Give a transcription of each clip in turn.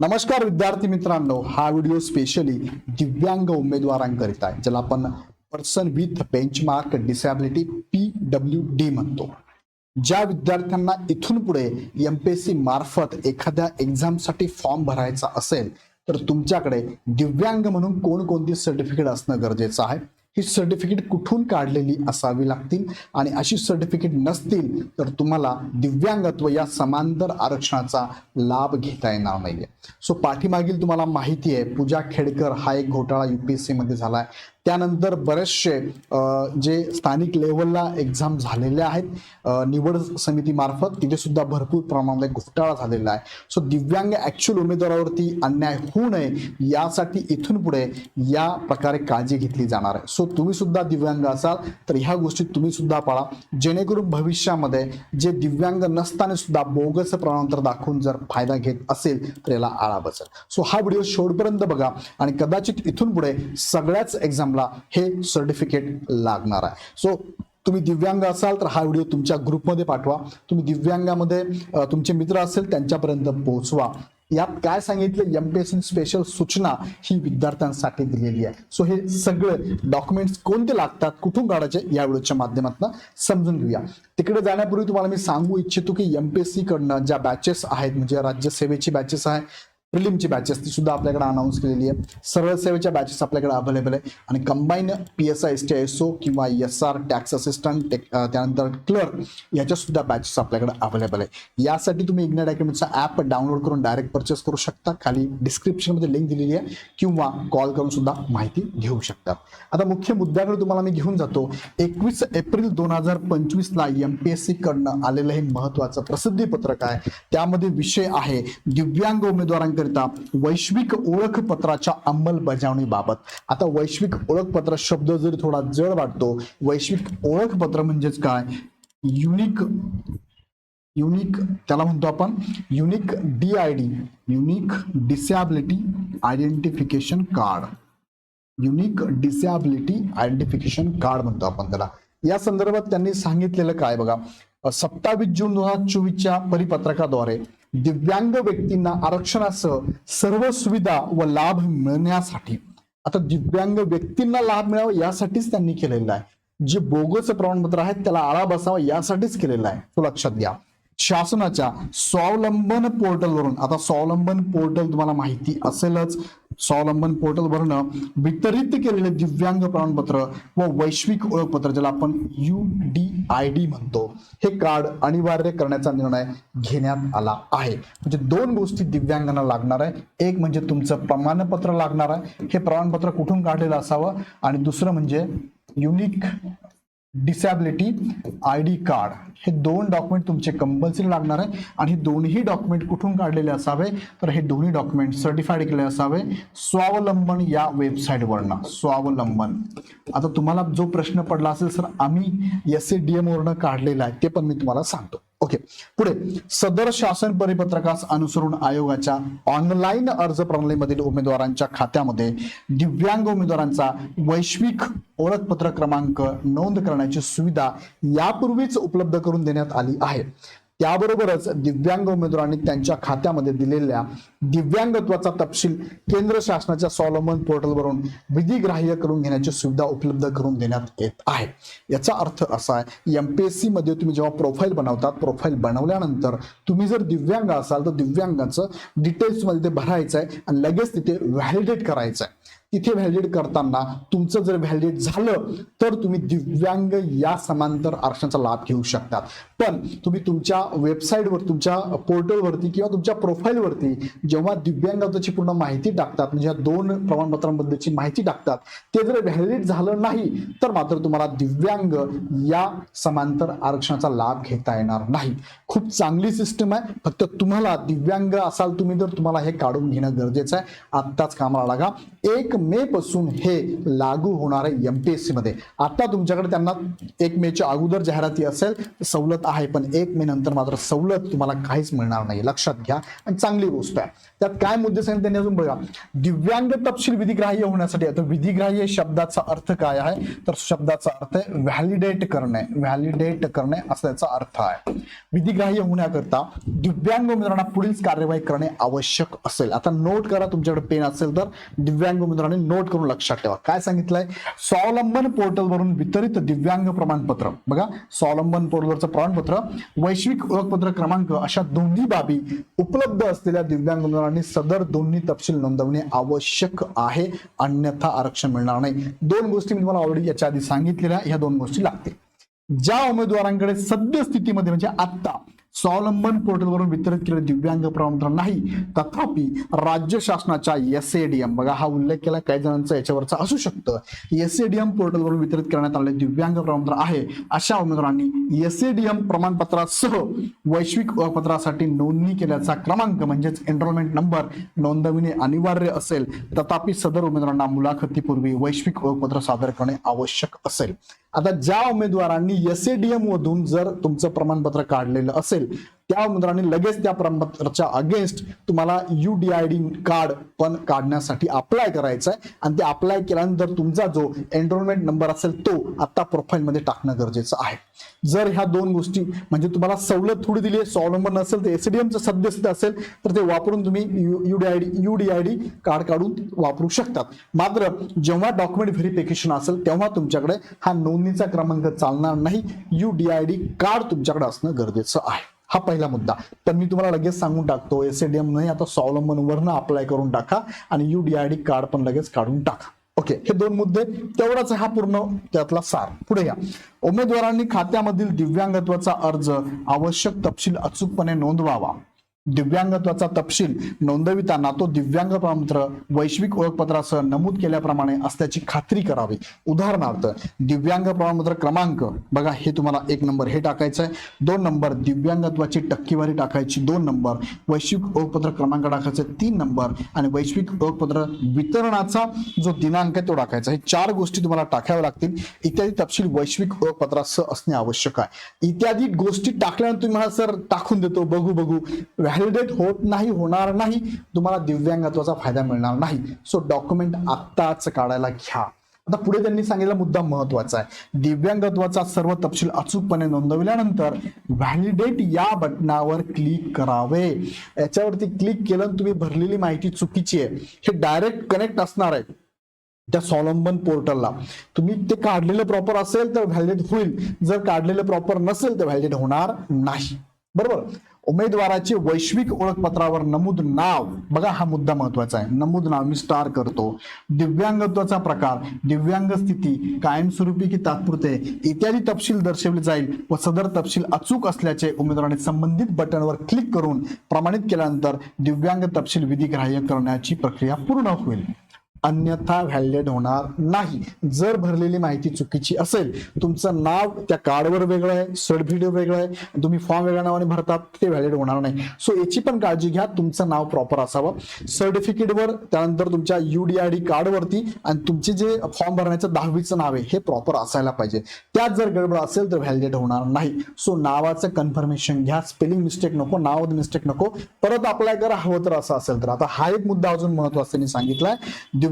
नमस्कार विद्यार्थी मित्रांनो हा व्हिडिओ स्पेशली दिव्यांग उमेदवारांकरिता आहे ज्याला आपण person with benchmark disability P W D म्हणतो. ज्या विद्यार्थ्यांना इथून पुढे एम पी एस सी मार्फत एखाद्या एक्झामसाठी फॉर्म भरायचा असेल तर तुमच्याकडे दिव्यांग म्हणून कोणकोणती सर्टिफिकेट असणं गरजेचं आहे? ही सर्टिफिकेट कुठून काढलेली असावी लागतील? आणि अशी सर्टिफिकेट नसतील तर तुम्हाला दिव्यांगत्व या समांतर आरक्षणाचा लाभ घेता येणार नाहीये. सो पाठीमागील तुम्हाला माहिती आहे पूजा खेडकर हा एक घोटाळा युपीएससी मध्ये झालाय. त्यानंतर बरेचसे जे स्थानिक लेवलला एक्झाम झालेले आहेत निवड समितीमार्फत तिथे सुद्धा भरपूर प्रमाणामध्ये घोटाळा झालेला आहे. सो दिव्यांग ऍक्च्युअल उमेदवारावरती अन्याय होऊ नये यासाठी इथून पुढे या प्रकारे काळजी घेतली जाणार आहे. सो तुम्ही सुद्धा दिव्यांग असाल तर ह्या गोष्टी तुम्ही सुद्धा पाळा. जेणेकरून भविष्यामध्ये जे दिव्यांग नसताना सुद्धा बोगस प्रमाणांतर दाखवून जर फायदा घेत असेल तर याला आळा बसेल. सो हा व्हिडिओ शेवटपर्यंत बघा आणि कदाचित इथून पुढे सगळ्याच एक्झाम फॉर्मला हे सर्टिफिकेट लागणार आहे. सो तुम्ही दिव्यांग असाल तर हा व्हिडिओ तुमच्या ग्रुपमध्ये पाठवा. तुम्ही दिव्यांगामध्ये तुमचे मित्र असेल त्यांच्यापर्यंत पोहोचवा. यात काय सांगितलं? एमपीएससी स्पेशल सूचना ही विद्यार्थ्यांसाठी दिलेली आहे. सो हे सगळे डॉक्युमेंट्स कोणते लागतात कुठून काढायचे या व्हिडिओच्या माध्यमातून समजून घेऊया. तिकडे जाण्यापूर्वी तुम्हाला मी सांगू इच्छितो की एमपीएससी कडनं ज्या बॅचेस आहेत म्हणजे राज्यसेवेची बॅचेस आहे प्रिलिमची बॅचेस ती सुद्धा आपल्याकडे अनाऊन्स केलेली आहे. सरळ सेवेच्या बॅचेस आपल्याकडे अवेलेबल आहे. आणि combine P S I S T S O किंवा S R tax assistant tech त्यानंतर क्लर्क याच्या सुद्धा बॅचेस आपल्याकडे अवेलेबल आहे. यासाठी तुम्ही इग्नाइट अकॅडमीचा ॲप डाउनलोड करून डायरेक्ट परचेस करू शकता. खाली डिस्क्रिप्शनमध्ये लिंक दिलेली आहे किंवा कॉल करून सुद्धा माहिती घेऊ शकता. आता मुख्य मुद्द्याकडे तुम्हाला मी घेऊन जातो. एकवीस एप्रिल दोन हजार पंचवीसला एम पी एस सी कडनं आलेलं हे महत्वाचं प्रसिद्धी पत्रक आहे. त्यामध्ये विषय आहे दिव्यांग करता वैश्विक ओळखपत्राच्या अंमलबजावणीबाबत आता वैश्विक ओळखपत्र शब्द जरी थोडा जड वाटतो वैश्विक ओळखपत्र म्हणजेच काय? युनिक युनिक त्याला म्हणतो आपण unique D I D unique disability identification card unique disability identification card म्हणतो आपण त्याला. या संदर्भात त्यांनी सांगितलेलं काय बघा? सत्तावीस जून दोन हजार चोवीसच्या परिपत्रकाद्वारे दिव्यांग व्यक्तींना आरक्षणासह सर्व सुविधा व लाभ मिळण्यासाठी. आता दिव्यांग व्यक्तींना लाभ मिळावा यासाठीच त्यांनी केलेलं आहे. जे बोगस प्रमाणपत्र आहेत त्याला आळा बसावा यासाठीच केलेलं आहे. तो लक्षात घ्या. शासनाच्या स्वावलंबन पोर्टलवरून आता स्वावलंबन पोर्टल तुम्हाला माहिती असेलच स्वावलंबन पोर्टल भरणं वितरित केलेले दिव्यांग प्रमाणपत्र व वैश्विक ओळखपत्र ज्याला आपण यू डी आय डी म्हणतो हे कार्ड अनिवार्य करण्याचा निर्णय घेण्यात आला आहे. म्हणजे दोन गोष्टी दिव्यांगांना लागणार आहे. एक म्हणजे तुमचं प्रमाणपत्र लागणार आहे. हे प्रमाणपत्र कुठून काढलेलं असावं? आणि दुसरं म्हणजे unique disability I D card हे दोन डॉक्युमेंट तुमचे कंपल्सरी लागणार आहे आणि हे दोन्ही डॉक्युमेंट कुठून काढलेले असावे? तर हे दोन्ही डॉक्युमेंट सर्टिफाईड केले असावे स्वावलंबन या वेबसाईटवरनं स्वावलंबन. आता तुम्हाला जो प्रश्न पडला असेल सर आम्ही एस सी डी एमवरनं काढलेला आहे ते पण मी तुम्हाला सांगतो. ओके पुढे सदर शासन परिपत्रकास अनुसरून आयोगाच्या ऑनलाईन अर्ज प्रणालीमधील उमेदवारांच्या खात्यामध्ये दिव्यांग उमेदवारांचा वैश्विक ओळखपत्र क्रमांक नोंद करण्याची सुविधा यापूर्वीच उपलब्ध करून देण्यात आली आहे. त्याबरोबरच दिव्यांग उमेदवारांनी त्यांच्या खात्यामध्ये दिलेल्या दिव्यांगत्वाचा तपशील केंद्र शासनाच्या सॉलोमन पोर्टलवरून विधिग्राह्य करून घेण्याची सुविधा उपलब्ध करून देण्यात येत आहे. याचा अर्थ असा आहे एमपीएससी मध्ये तुम्ही जेव्हा प्रोफाईल बनवतात प्रोफाईल बनवल्यानंतर तुम्ही जर दिव्यांग असाल तर दिव्यांगाचं डिटेल्समध्ये ते भरायचं आहे आणि लगेच तिथे व्हॅलिडेट करायचं आहे. तिथे व्हॅलिडेट करताना तुमचं जर व्हॅलिडेट झालं तर तुम्ही दिव्यांग या समांतर आरक्षणाचा लाभ घेऊ शकतात. पण तुम्ही तुमच्या वेबसाईटवर तुमच्या पोर्टलवरती किंवा तुमच्या प्रोफाईलवरती जेव्हा दिव्यांगाची पूर्ण माहिती टाकतात म्हणजे या दोन प्रमाणपत्रांबद्दलची माहिती टाकतात ते जर व्हॅलिडेट झालं नाही तर मात्र तुम्हाला दिव्यांग या समांतर आरक्षणाचा लाभ घेता येणार नाही. खूप चांगली सिस्टम आहे. फक्त तुम्हाला दिव्यांग असाल तुम्ही तर तुम्हाला हे काढून घेणं गरजेचं आहे. आत्ताच कामाला लागा. एक मे पासून हे लागू होणार आहे एमपीएससी मध्ये. आता तुमच्याकडे त्यांना एक मेच्या अगोदर जाहिराती असेल तर सवलत आहे पण एक मे नंतर मात्र सवलत तुम्हाला काहीच मिळणार नाही. लक्षात घ्या. आणि चांगली गोष्ट आहे. त्यात काय मुद्दे सांगितले त्यांनी अजून बघा. दिव्यांग तपशील विधिग्राह्य होण्यासाठी आता विधिग्राह्य शब्दाचा अर्थ काय आहे? तर शब्दाचा अर्थ आहे व्हॅलिडेट करणे. व्हॅलिडेट करणे असा त्याचा अर्थ आहे. विधिग्राह्य होण्याकरता दिव्यांग उमेदवारांना पुढील कार्यवाही करणे आवश्यक असेल. आता नोट करा तुमच्याकडे पेन असेल तर दिव्यांग उमेदवारांनी नोट करून लक्षात ठेवा. काय सांगितलंय? स्वावलंबन पोर्टलवरून वितरित दिव्यांग प्रमाणपत्र. बघा स्वावलंबन पोर्टलवरचं प्रमाणपत्र वैश्विक ओळखपत्र क्रमांक अशा दोन्ही बाबी उपलब्ध असलेल्या दिव्यांग उमेदवारांनी सदर दोन्ही तपशील नोंदवणे आवश्यक आहे. अन्यथा आरक्षण मिळणार नाही. दोन गोष्टी मी तुम्हाला ऑलरेडी याच्या आधी सांगितलेल्या ह्या दोन गोष्टी लागतील. ज्या उमेदवारांकडे सद्यस्थितीमध्ये म्हणजे आत्ता स्वावलंबन पोर्टलवरून वितरित केले दिव्यांग प्रमाणपत्र नाही. तथापि राज्य शासनाच्या एस एम बघा हा उल्लेख केला काही जणांचा याच्यावरचा असू शकतं. एस एम पोर्टलवरून वितरित करण्यात आलेले दिव्यांग प्रमाणपत्र आहे. अशा उमेदवारांनी एस एम प्रमाणपत्रासह वैश्विक ओळखपत्रासाठी नोंदणी केल्याचा क्रमांक म्हणजेच एनरोलमेंट नंबर नोंदविणे अनिवार्य असेल. तथापि सदर उमेदवारांना मुलाखतीपूर्वी वैश्विक ओळखपत्र सादर करणे आवश्यक असेल. आता ज्या उमेदवारांनी एस मधून जर तुमचं प्रमाणपत्र काढलेलं असेल त्या उमेदवारांनी लगेच त्या प्रमाणपत्राच्या अगेन्स्ट तुम्हाला U D I D card पण काढण्यासाठी अप्लाय करायचं आहे आणि ते अप्लाय केल्यानंतर तुमचा जो एनरोलमेंट नंबर असेल तो आता प्रोफाईलमध्ये टाकणं गरजेचं आहे. जर ह्या दोन गोष्टी म्हणजे तुम्हाला सवलत थोडी दिली आहे स्वावलंबन नसेल तर एसडीएमचं सदस्य असेल तर ते वापरून तुम्ही U D I D U D I D card काढून वापरू शकतात. मात्र जेव्हा डॉक्युमेंट व्हेरिफिकेशन असेल तेव्हा तुमच्याकडे हा नोंदणीचा क्रमांक चालणार नाही. U D I D card तुमच्याकडे असणं गरजेचं आहे. हा पहिला मुद्दा. तर मी तुम्हाला लगेच सांगून टाकतो एस एसएडीएम नाही आता स्वावलंबन वरनं अप्लाय करून टाका आणि U D I D card पण लगेच काढून टाका. ओके हे दोन मुद्दे तेवढाच हा पूर्ण त्यातला सार. पुढे या. उमेदवारांनी खात्यामधील दिव्यांगत्वाचा अर्ज आवश्यक तपशील अचूकपणे नोंदवावा. दिव्यांगत्वाचा तपशील नोंदविताना तो दिव्यांग प्रमाणपत्र वैश्विक ओळखपत्रासह नमूद केल्याप्रमाणे असल्याची खात्री करावी. उदाहरणार्थ दिव्यांग प्रमाणपत्र क्रमांक. बघा हे तुम्हाला एक नंबर हे टाकायचं आहे दोन नंबर दिव्यांगत्वाची टक्केवारी टाकायची. दोन नंबर वैश्विक ओळखपत्र क्रमांक टाकायचे. तीन नंबर आणि वैश्विक ओळखपत्र वितरणाचा जो दिनांक आहे तो टाकायचा. हे चार गोष्टी तुम्हाला टाकाव्या लागतील. इत्यादी तपशील वैश्विक ओळखपत्रासह असणे आवश्यक आहे. इत्यादी गोष्टी टाकल्यानंतर तुम्हाला सर टाकून देतो. बघू बघू. व्हॅलिडेट होत नाही होणार नाही तुम्हाला दिव्यांगत्वाचा फायदा मिळणार नाही. सो डॉक्युमेंट आत्ताच काढायला घ्या. आता पुढे त्यांनी सांगितलेला मुद्दा महत्त्वाचा आहे. दिव्यांगत्वाचा सर्व तपशील अचूकपणे नोंदविल्यानंतर व्हॅलिडेट या बटनावर क्लिक करावे. याच्यावरती क्लिक केलं तुम्ही भरलेली माहिती चुकीची आहे. हे डायरेक्ट कनेक्ट असणार आहे. त्या स्वावलंबन पोर्टलला. तुम्ही ते काढलेलं प्रॉपर असेल तर व्हॅलिडेट होईल. जर काढलेलं प्रॉपर नसेल तर व्हॅलिडेट होणार नाही. बरोबर. उमेदवाराचे वैश्विक ओळखपत्रावर नमूद नाव. बघा हा मुद्दा महत्त्वाचा आहे. नमूद नाव मी स्टार करतो. दिव्यांगत्वाचा प्रकार दिव्यांग स्थिती कायमस्वरूपी की तात्पुरते इत्यादी तपशील दर्शवले जाईल व सदर तपशील अचूक असल्याचे उमेदवाराने संबंधित बटनवर क्लिक करून प्रमाणित केल्यानंतर दिव्यांग तपशील विधिग्राह्य करण्याची प्रक्रिया पूर्ण होईल. अन्यथा व्हॅलिड होणार नाही. जर भरलेली माहिती चुकीची असेल तुमचं नाव त्या कार्डवर वेगळं आहे सर्टिफिकेट वेगळं आहे तुम्ही फॉर्म वेगळ्या नावाने भरतात ते व्हॅलिड होणार नाही. सो याची पण काळजी घ्या तुमचं नाव प्रॉपर असावं. सर्टिफिकेटवर त्यानंतर तुमच्या यू डी आय डी कार्डवरती आणि तुमचे जे फॉर्म भरण्याचं दहावीचं नाव आहे हे प्रॉपर असायला पाहिजे. त्यात जर गडबड असेल तर व्हॅलिडेट होणार नाही. सो नावाचं कन्फर्मेशन घ्या स्पेलिंग मिस्टेक नको नावात मिस्टेक नको. परत अप्लाय करा हवं तर असं असेल तर. आता हा एक मुद्दा अजून महत्त्वाचा सांगितलाय.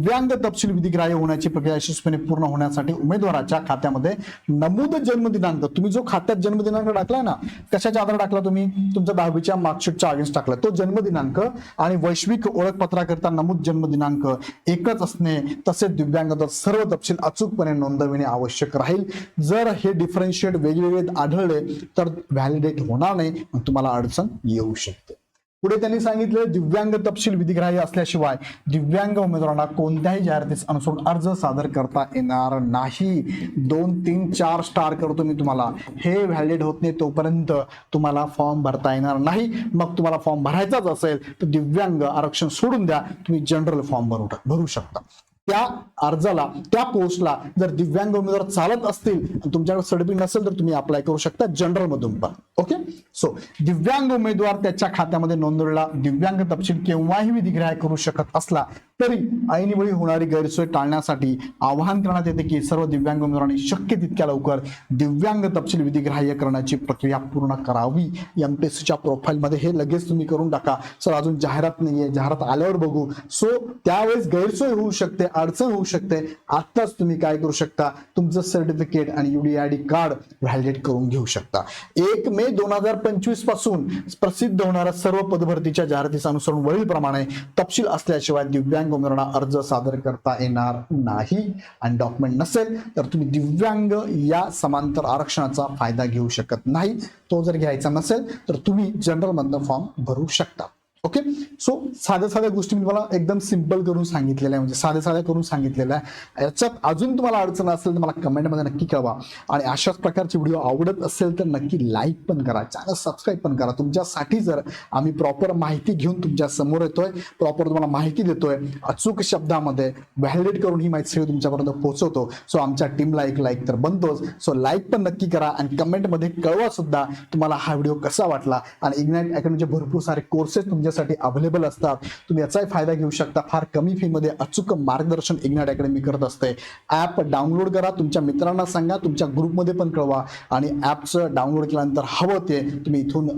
दिव्यांग तपशील विधिग्राह्य होण्याची प्रक्रिया यशस्वीपणे पूर्ण होण्यासाठी उमेदवाराच्या खात्यामध्ये नमूद जन्मदिनांक तुम्ही जो खात्यात जन्मदिनांक टाकलाय ना कशाच्या आधार टाकला तुम्ही? तुमच्या दहावीच्या मार्कशीटच्या अगेन्स्ट टाकला. तो जन्मदिनांक आणि वैश्विक ओळखपत्राकरिता नमूद जन्मदिनांक एकच असणे तसेच दिव्यांगाचा सर्व तपशील अचूकपणे नोंदविणे आवश्यक राहील. जर हे डिफरन्शिएट वेगवेगळे आढळले तर व्हॅलिडेट होणार नाही तुम्हाला अडचण येऊ शकते. पुढे त्यांनी सांगितले दिव्यांग तपशील विधिग्राह्य असल्याशिवाय दिव्यांग उमेदवारांना कोणत्याही जाहिरातीस अनुसरून अर्ज सादर करता येणार नाही. दोन तीन चार स्टार करतो मी तुम्हाला. हे व्हॅलिड होत नाही तोपर्यंत तुम्हाला फॉर्म भरता येणार नाही. मग तुम्हाला फॉर्म भरायचाच असेल तर दिव्यांग आरक्षण सोडून द्या. तुम्ही जनरल फॉर्म भरू भरू शकता. त्या अर्जाला त्या पोस्टला जर दिव्यांग उमेदवार चालत असतील तुमच्याकडे सर्टिफिकेट नसेल तर तुम्ही अप्लाय करू शकता जनरल मधून पण. ओके सो दिव्यांग उमेदवार त्याच्या खात्यामध्ये नोंदवलेला दिव्यांग तपशील केव्हाही विधिग्राह्य करू शकत असला तरी ऐनवेळी होणारी गैरसोय टाळण्यासाठी आवाहन करण्यात येते की सर्व दिव्यांग उमेदवारांनी शक्य तितक्या लवकर दिव्यांग तपशील विधिग्राह्य करण्याची प्रक्रिया पूर्ण करावी. एम पी सीच्या प्रोफाईलमध्ये हे लगेच तुम्ही करून टाका. सर अजून जाहिरात नाहीये. जाहिरात आल्यावर बघू. सो त्यावेळेस गैरसोय होऊ शकते अडचण होऊ शकते. आत्ताच तुम्ही काय करू शकता? तुमचं सर्टिफिकेट आणि युडीआयडी कार्ड व्हॅलिडेट करून घेऊ शकता. एक मे दोन हजार पंचवीसपासून प्रसिद्ध होणाऱ्या सर्व पदभरतीच्या जाहिरातीचं अनुसरण वरीलप्रमाणे तपशील असल्याशिवाय दिव्यांग उमेदवारांना अर्ज सादर करता येणार नाही आणि डॉक्युमेंट नसेल तर तुम्ही दिव्यांग या समांतर आरक्षणाचा फायदा घेऊ शकत नाही. तो जर घ्यायचा नसेल तर तुम्ही जनरलमधनं फॉर्म भरू शकता. ओके सो साध्या साध्या गोष्टी मी तुम्हाला एकदम सिंपल करून सांगितलेल्या आहे. म्हणजे साध्या साध्या करून सांगितलेल्या आहे. याच्यात अजून तुम्हाला अडचण असेल तर मला कमेंटमध्ये नक्की कळवा. आणि अशाच प्रकारचे व्हिडिओ आवडत असेल तर नक्की लाईक पण करा. चॅनल सबस्क्राईब पण करा. तुमच्यासाठी जर आम्ही प्रॉपर माहिती घेऊन तुमच्यासमोर येतोय प्रॉपर तुम्हाला माहिती देतोय अचूक शब्दामध्ये व्हॅलिडेट करून ही माहिती सगळी तुमच्यापर्यंत पोहोचवतो. सो आमच्या टीमला एक लाईक तर बनतोच. सो लाईक पण नक्की करा आणि कमेंटमध्ये कळवा सुद्धा तुम्हाला हा व्हिडिओ कसा वाटला. आणि इग्नाईट अकॅडमीचे भरपूर सारे कोर्सेस तुमच्यासाठी अवेलेबल असतात. तुम्ही याचाही फायदा घेऊ शकता. फार कमी फीमध्ये अचूक मार्गदर्शन इग्नाइट अकॅडमी करत असते. ॲप डाउनलोड करा तुमच्या मित्रांना सांगा तुमच्या ग्रुपमध्ये पण कळवा. आणि ॲपचं डाउनलोड केल्यानंतर हवं ते तुम्ही इथून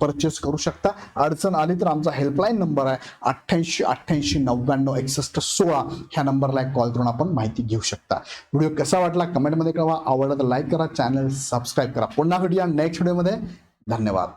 परचेस करू शकता. अडचण आली तर आमचा हेल्पलाईन नंबर आहे अठ्ठ्याऐंशी अठ्ठ्याऐंशी नव्याण्णव एकसष्ट सोळा ह्या नंबरला एक कॉल करून आपण माहिती घेऊ शकता. व्हिडिओ कसा वाटला कमेंटमध्ये कळवा. आवडला तर लाईक करा. चॅनल सबस्क्राईब करा. पुन्हा भेटूया नेक्स्ट व्हिडिओमध्ये धन्यवाद.